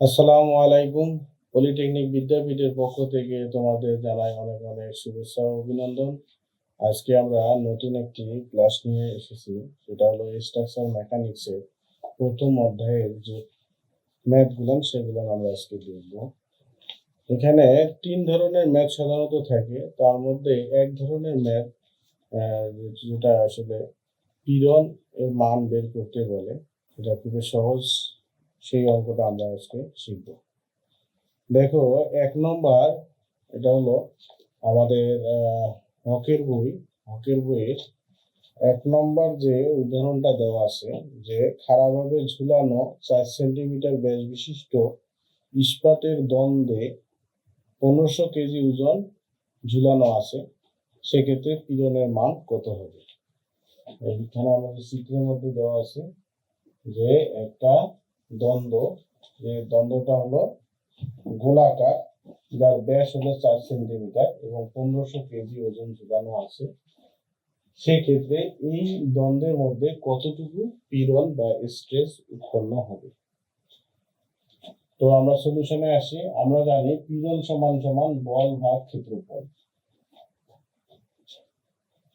আসসালামু আলাইকুম। পলিটেকনিক বিদ্যাপীঠের পক্ষ থেকে তোমাদের জানাই অনেক অনেক শুভেচ্ছা ও অভিনন্দন। আজকে আমরা নতুন একটি ক্লাস নিয়ে এসেছি। সেটা হলো স্ট্রাকচার মেকানিক্সের প্রথম অধ্যায়ের যে ম্যাথগুলো সেগুলো আমরা আজকে দেখব। এখানে তিন ধরনের ম্যাথ সাধারণত থাকে। তার মধ্যে এক ধরনের ম্যাথ যেটা আসলে পীড়ন এর মান বের করতে বলে। এটা খুবই সহজ সেই অঙ্কটা আমরা আজকে শিখব। দেখো, এক নম্বর এটা হলো আমাদের হকের বই। হকের বইয়ের এক নম্বর যে উদাহরণটা দেওয়া আছে, যে খারাপভাবে ঝুলানো চার সেন্টিমিটার ব্যাস বিশিষ্ট ইস্পাতের দ্বন্দ্বে পনেরোশো কেজি ওজন ঝুলানো আছে, সেক্ষেত্রে পীড়নের মান কত হবে? এইখানে আমাদের চিত্রের মধ্যে দেওয়া আছে যে একটা দ্বন্দ্ব। যে দ্বন্দ্বটা হলো গোলাকার, যার ব্যাস হলো চার সেন্টিমিটার এবং পনেরোশো কেজি ওজন ঝুলানো আছে। সেক্ষেত্রে এই দ্বন্দ্বের মধ্যে কতটুকু পীড়ন বা স্ট্রেস উৎপন্ন হবে? তো আমরা সলিউশনে আসি। আমরা জানি পীড়ন সমান সমান বল ভাগ ক্ষেত্রফল।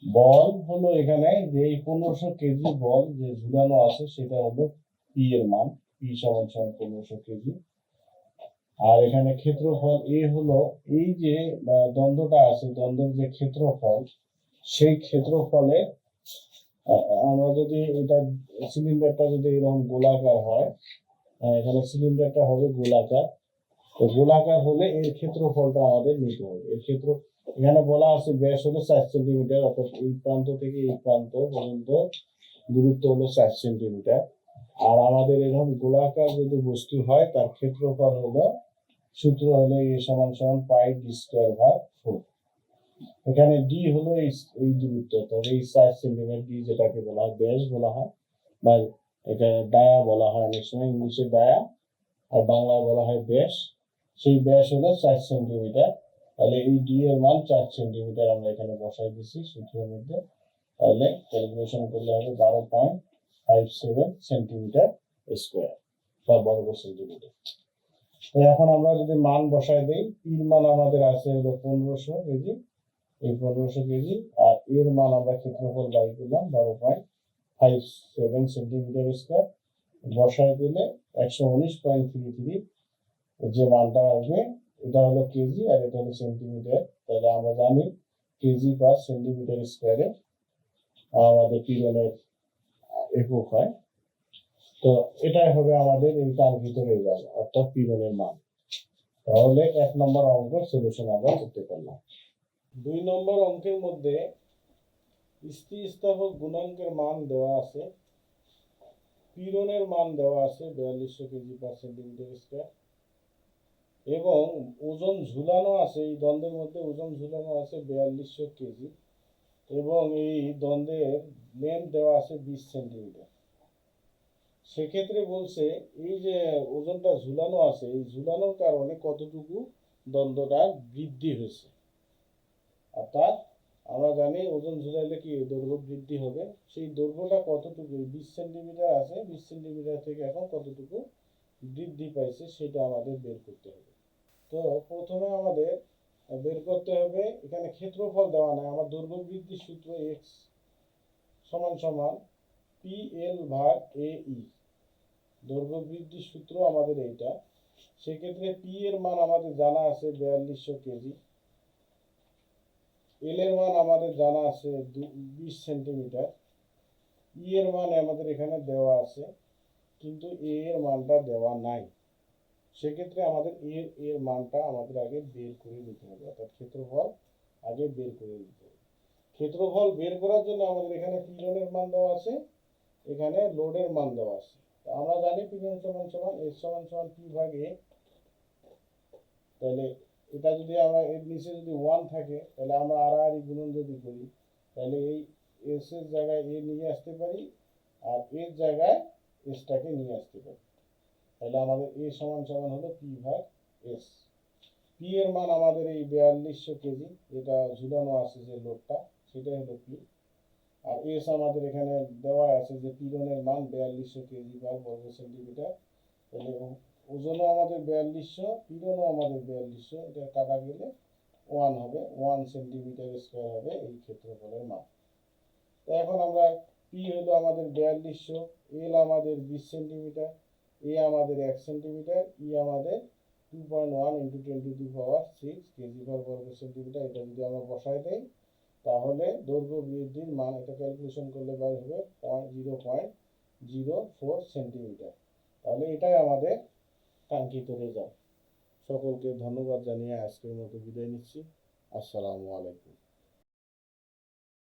বল হলো এখানে যে পনেরোশো কেজি বল যে ঝুলানো আছে, সেটা হলো পি এর মান। পি সমান সমান পনেরোশো কেজি। আর এখানে ক্ষেত্রফল এ হলো, এই যে দ্বন্দ্বটা আছে, দ্বন্দ্বের যে ক্ষেত্রফল, সেই ক্ষেত্রফলে আমরা যদি এটা, সিলিন্ডারটা যদি এরকম গোলাকার হয় এখানে সিলিন্ডারটা হবে গোলাকার। তো গোলাকার হলে এর ক্ষেত্রফলটা আমাদের নিতে হবে। এর ক্ষেত্র, এখানে বলা আছে ব্যাস হলো চার সেন্টিমিটার, অর্থাৎ এই প্রান্ত থেকে এই প্রান্ত পর্যন্ত দূরত্ব হলো চার সেন্টিমিটার। আর আমাদের এরকম গোলাকার যদি বস্তু হয়, তার ক্ষেত্রফল হলো, সূত্র হলো এ সমান সমান পাই ডি স্কোয়ার ভাগ ফোর এখানে ডি হলো এই দূরত্ব তবে এই চার সেন্টিমিটার ডি যেটাকে বলা হয়, ব্যাস বলা হয়, বা এটা ডায়া বলা হয় অনেক সময়, ইংলিশে ডায়া, আর বাংলায় বলা হয় ব্যাস। সেই ব্যাস হলো চার সেন্টিমিটার তাহলে এই ডি এর মান চার সেন্টিমিটার আমরা এখানে বসাই দিছি সূত্রের মধ্যে। তাহলে ক্যালকুলেশন করলে হবে বারো point five seven centimetre square বা বর্গ সেন্টিমিটার তো এখন আমরা যদি মান বসাই দেই পির মান আমাদের আছে হলো পনেরোশো কেজি। এই পনেরোশো কেজি, আর এর মান আমরা ক্ষেত্রফল বাই করলাম বারো point five seven centimetre square বসাই দিলে একশো উনিশ পয়েন্ট থ্রি থ্রি যে মানটা আসবে, এটা হলো কেজি আর এটা হলো সেন্টিমিটার তাহলে আমরা জানি কেজি পার সেন্টিমিটার স্কোয়ারে আমাদের পীড়নের একক হয়। তো এটাই হবে আমাদের এই কাঙ্ক্ষিত রেজাল্ট অর্থাৎ পীড়নের মান। তাহলে এক নম্বর অঙ্কের সলিউশন আমরা করতে পারলাম। দুই নম্বর অঙ্কের মধ্যে স্থিতিস্থাপক গুণাঙ্কের মান দেওয়া আছে। পীড়নের মান দেওয়া আছে বিয়াল্লিশশো কেজি পার সেন্টিমিটার স্কোয়ার এবং ওজন ঝুলানো আছে, এই দ্বন্দ্বের মধ্যে ওজন ঝুলানো আছে বিয়াল্লিশশো কেজি। এবং এই দ্বন্দ্বের লেন্থ দেওয়া আছে বিশ সেন্টিমিটার। সেক্ষেত্রে বলছে, এই যে ওজনটা ঝুলানো আছে, এই ঝুলানোর কারণে কতটুকু দ্বন্দ্বটা বৃদ্ধি হয়েছে। অর্থাৎ আমরা জানি ওজন ঝুলাইলে কি দৈর্ঘ্য বৃদ্ধি হবে? সেই দৈর্ঘ্যটা কতটুকু? বিশ সেন্টিমিটার আছে, বিশ সেন্টিমিটার থেকে এখন কতটুকু বৃদ্ধি পাইছে সেটা আমাদের বের করতে হবে। তো প্রথমে আমাদের করতে হবে। এখানে ক্ষেত্রফল দেওয়া নাই। আমার দৈর্ঘ্য বৃদ্ধির সূত্র এক্স সমান সমান পি এল ভাগ এ ই দৈর্ঘ্য বৃদ্ধির সূত্র আমাদের এইটা। সেক্ষেত্রে পি এর মান আমাদের জানা আছে বিয়াল্লিশশো কেজি। এল এর মান আমাদের জানা আছে বিশ সেন্টিমিটার। ই এর মান আমাদের এখানে দেওয়া আছে, কিন্তু এ এর মানটা দেওয়া নাই। সেক্ষেত্রে আমাদের এর এর মানটা আমাদের আগে বের করে নিতে হবে, অর্থাৎ ক্ষেত্রফল আগে বের করে নিতে হবে। ক্ষেত্রফল বের করার জন্য আমাদের এখানে পীড়নের মান দেওয়া আছে, এখানে লোডের মান দেওয়া আছে। তো আমরা জানি পীড়ন সমান সমান এস সমান সমান পি ভাগ তাহলে এটা যদি আমরা এর নিচে যদি ওয়ান থাকে, তাহলে আমরা আড়াআড়ি গুণন যদি করি, তাহলে এই এস এর জায়গায় এ নিয়ে আসতে পারি, আর এর জায়গায় এসটাকে নিয়ে আসতে পারি। তাহলে আমাদের এ সমান সমান হলো পি ভাগ এস পি এর মান আমাদের এই বিয়াল্লিশশো কেজি, যেটা ঝুলানো আছে যে লোডটা, সেটাই হলো পি আর এস আমাদের এখানে দেওয়া আছে যে পীড়নের মান বিয়াল্লিশশো কেজি বা বর্গ সেন্টিমিটার। তাহলে ওজনও আমাদের বিয়াল্লিশশো পীড়নও আমাদের বিয়াল্লিশশো, এটা কাটা গেলে ওয়ান হবে, ওয়ান সেন্টিমিটার স্কোয়ার হবে এই ক্ষেত্রফলের মান। তো এখন আমরা পি হলো আমাদের বিয়াল্লিশশো এল আমাদের বিশ সেন্টিমিটার এ আমাদের এক সেন্টিমিটার ই আমাদের two point one into ten to power six KG per বর্গ সেন্টিমিটার এটা যদি আমরা বসাই দেই, তাহলে দৈর্ঘ্য বৃদ্ধির মান এটা ক্যালকুলেশন করলে বের হবে point zero point zero four centimetre তাহলে এটাই আমাদের কাঙ্ক্ষিত রেজাল্ট সকলকে ধন্যবাদ জানিয়ে আজকের মতো বিদায় নিচ্ছি। আসসালামু আলাইকুম।